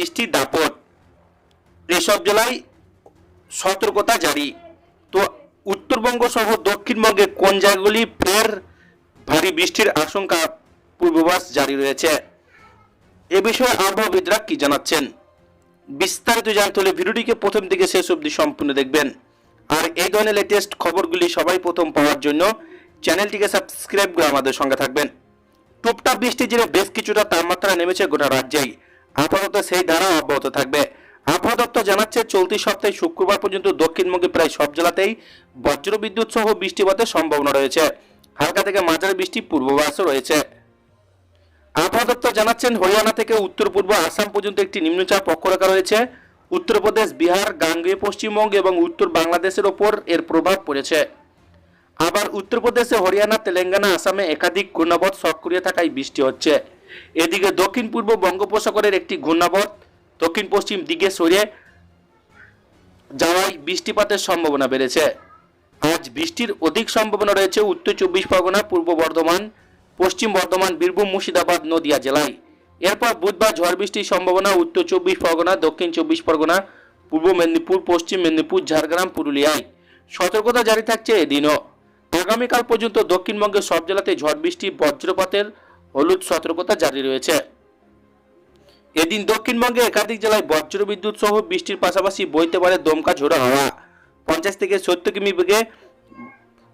বৃষ্টির দাপট। এসব জেলায় সতর্কতা জারি। তো উত্তরবঙ্গ সহ দক্ষিণবঙ্গে কোন জায়গাগুলি ফের ভারী বৃষ্টির আশঙ্কা পূর্বাভাস জারি রয়েছে? এ বিষয়ে আবহাওয়াবিদরা কি জানাচ্ছেন? বিস্তারিত জানতে হলে ভিডিওটিকে প্রথম থেকে শেষ অবধি সম্পূর্ণ দেখবেন। আর এই ধরনের লেটেস্ট খবরগুলি সবাই প্রথম পাওয়ার জন্য চ্যানেলটিকে সাবস্ক্রাইব করে আমাদের সঙ্গে থাকবেন। টুপটাপ বৃষ্টি জেরে বেশ কিছুটা তাপমাত্রা নেমেছে গোটা রাজ্যেই। আপাতত সেই ধারা অব্যাহত থাকবে। আবহাওয়া দপ্তর জানাচ্ছে, চলতি সপ্তাহে শুক্রবার পর্যন্ত দক্ষিণবঙ্গে প্রায় সব জেলাতেই বজ্র বিদ্যুৎ সহ বৃষ্টিপাতের সম্ভাবনা রয়েছে। হালকা থেকে মাঝারি বৃষ্টি পূর্বাভাসও রয়েছে। আবহাওয়া দপ্তর জানাচ্ছেন, হরিয়ানা থেকে উত্তর পূর্ব আসাম পর্যন্ত একটি নিম্নচাপ অক্ষরেখা রয়েছে। উত্তরপ্রদেশ বিহার, গাঙ্গেয়, পশ্চিমবঙ্গ এবং উত্তর বাংলাদেশের ওপর এর প্রভাব পড়েছে। আবার উত্তরপ্রদেশে হরিয়ানা, তেলেঙ্গানা, আসামে একাধিক ঘূর্ণাবর্ত সক্রিয় থাকায় বৃষ্টি হচ্ছে। এদিকে দক্ষিণ পূর্ব বঙ্গোপসাগরের একটি ঘূর্ণাবর্ত দক্ষিণ পশ্চিম দিকে সরে যাওয়ায় বৃষ্টিপাতের সম্ভাবনা বেড়েছে। আজ বৃষ্টির অধিক সম্ভাবনা রয়েছে উত্তর চব্বিশ পরগনা, পূর্ব বর্ধমান, পশ্চিম বর্ধমান, বীরভূম, মুর্শিদাবাদ, নদিয়া জেলায়। এরপর বুধবার ঝড় বৃষ্টির সম্ভাবনা উত্তর চব্বিশ পরগনা, দক্ষিণ চব্বিশ পরগনা, পূর্ব মেদিনীপুর, পশ্চিম মেদিনীপুর, ঝাড়গ্রাম, পুরুলিয়ায়। সতর্কতা জারি থাকছে এদিনও। আগামীকাল পর্যন্ত দক্ষিণবঙ্গের সব জেলাতে ঝড় বৃষ্টি, বজ্রপাতের হলুদ সতর্কতা জারি রয়েছে। এদিন দক্ষিণবঙ্গে একাধিক জেলায় বজ্র বিদ্যুৎ সহ বৃষ্টির পাশাপাশি বইতে পারে দমকা ঝোড়ো হাওয়া। পঞ্চাশ থেকে সত্তর কিমি বেগে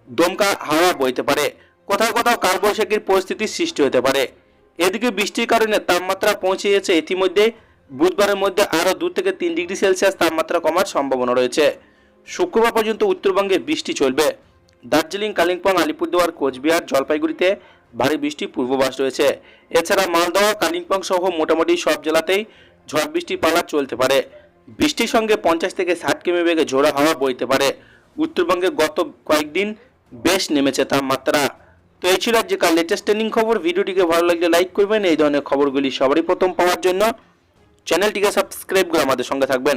দমকা হাওয়া বইতে পারে। কোথাও কোথাও কালবৈশাখীর পরিস্থিতির সৃষ্টি হতে পারে। এদিকে বৃষ্টির কারণে তাপমাত্রা পৌঁছে গেছে ইতিমধ্যে। বুধবারের মধ্যে আরও দু থেকে তিন ডিগ্রি সেলসিয়াস তাপমাত্রা কমার সম্ভাবনা রয়েছে। শুক্রবার পর্যন্ত উত্তরবঙ্গে বৃষ্টি চলবে। দার্জিলিং, কালিম্পং, আলিপুরদুয়ার, কোচবিহার, জলপাইগুড়িতে ভারী বৃষ্টির পূর্বাভাস রয়েছে। এছাড়া মালদহ, কালিম্পং সহ মোটামুটি সব জেলাতেই ঝড় বৃষ্টির পালা চলতে পারে। বৃষ্টির সঙ্গে পঞ্চাশ থেকে ষাট কিমি বেগে ঝোড়ো হাওয়া বইতে পারে। উত্তরবঙ্গে গত কয়েকদিন বেশ নেমেছে তাপমাত্রা। তো এই ছিল আজকের লেটেস্ট ট্রেনিং খবর। ভিডিওটিকে ভালো লাগলে লাইক করবেন। এই ধরনের খবরগুলি সবারই প্রথম পাওয়ার জন্য চ্যানেলটিকে সাবস্ক্রাইব করে আমাদের সঙ্গে থাকবেন।